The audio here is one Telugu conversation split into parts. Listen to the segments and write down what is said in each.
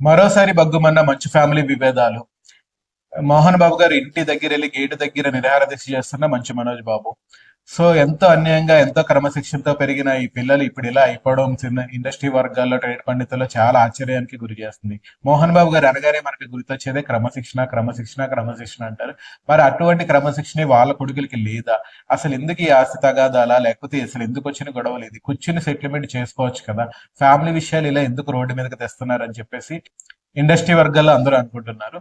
మరోసారి బగ్గుమన్న మంచు ఫ్యామిలీ విభేదాలు. మోహన్ బాబు గారు ఇంటి దగ్గర వెళ్ళి గేటు దగ్గర నిరాహార దీక్ష చేస్తున్న మంచు మనోజ్ బాబు. సో ఎంతో అన్యాయంగా ఎంతో క్రమశిక్షణతో పెరిగిన ఈ పిల్లలు ఇప్పుడు ఇలా అయిపోవడం చిన్న ఇండస్ట్రీ వర్గాల్లో ట్రేడ్ పండితుల్లో చాలా ఆశ్చర్యానికి గురి చేస్తుంది. మోహన్ బాబు గారు అనగానే మనకి గుర్తొచ్చేదే క్రమశిక్షణ క్రమశిక్షణ క్రమశిక్షణ అంటారు. మరి అటువంటి క్రమశిక్షణ వాళ్ళ కొడుకులకి లేదా? అసలు ఎందుకు ఈ ఆస్తి తగాదాలా? లేకపోతే అసలు ఎందుకు వచ్చిన గొడవలు? ఇది కూర్చుని సెటిల్మెంట్ చేసుకోవచ్చు కదా. ఫ్యామిలీ విషయాలు ఇలా ఎందుకు రోడ్డు మీదకి తెస్తున్నారు అని చెప్పేసి ఇండస్ట్రీ వర్గాల్లో అందరూ అనుకుంటున్నారు.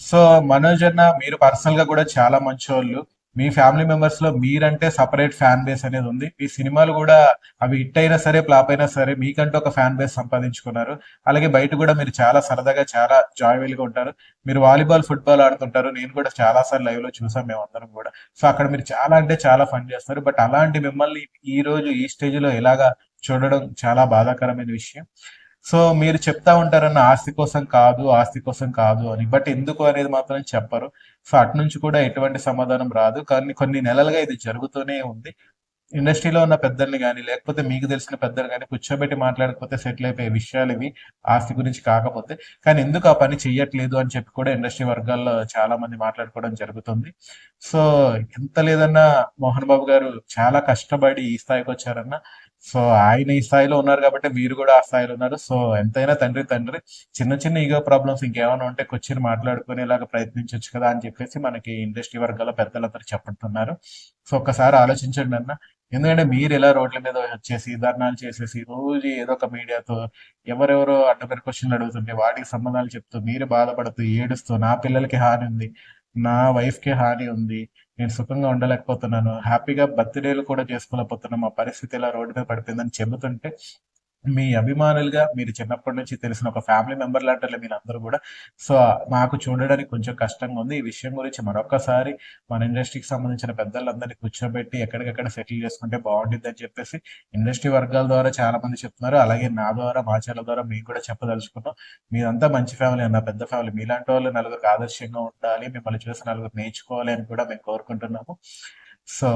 సో మనోజ్ అన్న మీరు పర్సనల్గా కూడా చాలా మంచోళ్ళు. మీ ఫ్యామిలీ మెంబర్స్లో మీరంటే సపరేట్ ఫ్యాన్ బేస్ అనేది ఉంది. మీ సినిమాలు కూడా అవి హిట్ అయినా సరే ఫ్లాప్ అయినా సరే మీకంటూ ఒక ఫ్యాన్ బేస్ సంపాదించుకున్నారు. అలాగే బయట కూడా మీరు చాలా సరదాగా చాలా జాయ్ఫుల్గా ఉంటారు. మీరు వాలీబాల్ ఫుట్బాల్ ఆడుతుంటారు. నేను కూడా చాలా సార్లు లైవ్లో చూసాం మేము అందరం కూడా. సో అక్కడ మీరు చాలా అంటే చాలా ఫన్ చేస్తారు. బట్ అలాంటి మిమ్మల్ని ఈ రోజు ఈ స్టేజ్లో ఇలాగా చూడడం చాలా బాధాకరమైన విషయం. సో మీరు చెప్తా ఉంటారన్న ఆస్తి కోసం కాదు ఆస్తి కోసం కాదు అని. బట్ ఎందుకు అనేది మాత్రం చెప్పరు. సో అటు నుంచి కూడా ఎటువంటి సమాధానం రాదు. కానీ కొన్ని నెలలుగా ఇది జరుగుతూనే ఉంది. ఇండస్ట్రీలో ఉన్న పెద్దల్ని కానీ లేకపోతే మీకు తెలిసిన పెద్దలు కానీ కూర్చోబెట్టి మాట్లాడకపోతే సెటిల్ అయిపోయే విషయాలు ఇవి ఆస్తి గురించి కాకపోతే. కానీ ఎందుకు ఆ పని చెయ్యట్లేదు అని చెప్పి కూడా ఇండస్ట్రీ వర్గాల్లో చాలా మంది మాట్లాడుకోవడం జరుగుతుంది. సో ఎంత లేదన్నా మోహన్ బాబు గారు చాలా కష్టపడి ఈ స్థాయికి వచ్చారన్న. సో ఆయన ఈ స్థాయిలో ఉన్నారు కాబట్టి వీరు కూడా ఆ స్థాయిలో ఉన్నారు. సో ఎంతైనా తండ్రి తండ్రి చిన్న చిన్న ఈగో ప్రాబ్లమ్స్ ఇంకేమైనా ఉంటే కూర్చొని మాట్లాడుకునేలాగా ప్రయత్నించవచ్చు కదా అని చెప్పేసి మనకి ఇండస్ట్రీ వర్గాల పెద్దలందరూ చెప్తున్నారు సో ఒక్కసారి ఆలోచించండి అన్న. ఎందుకంటే మీరు ఎలా రోడ్ల మీద వచ్చేసి ధర్నాలు చేసేసి రోజు ఏదో ఒక మీడియాతో ఎవరెవరో అడ్డపేరు క్వశ్చన్లు అడుగుతుంటే వాటికి సంబంధాలు చెప్తూ మీరు బాధపడుతూ ఏడుస్తూ నా పిల్లలకి హాని ఉంది నా వైఫ్కి హాని ఉంది నేను సుఖంగా ఉండలేకపోతున్నాను హ్యాపీగా బర్త్డేలు కూడా చేసుకోలేకపోతున్నాను మా పరిస్థితి ఇలా రోడ్డు మీద పడిపోయిందని చెబుతుంటే మీ అభిమానులుగా మీరు చిన్నప్పటి నుంచి తెలిసిన ఒక ఫ్యామిలీ మెంబర్ లాంటి మీరు అందరూ కూడా. సో మాకు చూడడానికి కొంచెం కష్టంగా ఉంది. ఈ విషయం గురించి మరొకసారి మన ఇండస్ట్రీకి సంబంధించిన పెద్దలందరినీ కూర్చోబెట్టి ఎక్కడికక్కడ సెటిల్ చేసుకుంటే బాగుంటుంది అని చెప్పేసి ఇండస్ట్రీ వర్గాల ద్వారా చాలా మంది చెప్తున్నారు. అలాగే నా ద్వారా మా ఛానల్ ద్వారా మేము కూడా చెప్పదలుచుకున్నాం. మీరంతా మంచి ఫ్యామిలీ అన్న పెద్ద ఫ్యామిలీ మీలాంటి వాళ్ళు నలుగురికి ఆదర్శంగా ఉండాలి. మిమ్మల్ని చూసి నలుగురు నేర్చుకోవాలి అని కూడా మేము కోరుకుంటున్నాము. సో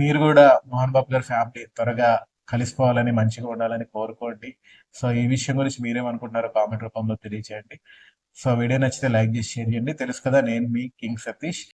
మీరు కూడా మోహన్ బాబు గారి ఫ్యామిలీ త్వరగా కలిసిపోవాలని మంచిగా ఉండాలని కోరుకోండి. సో ఈ విషయం గురించి మీరేమనుకుంటున్నారో కామెంట్ రూపంలో తెలియజేయండి సో వీడియో నచ్చితే లైక్ చేసి షేర్ చేయండి. తెలుసు కదా నేను మీ కింగ్ సతీష్.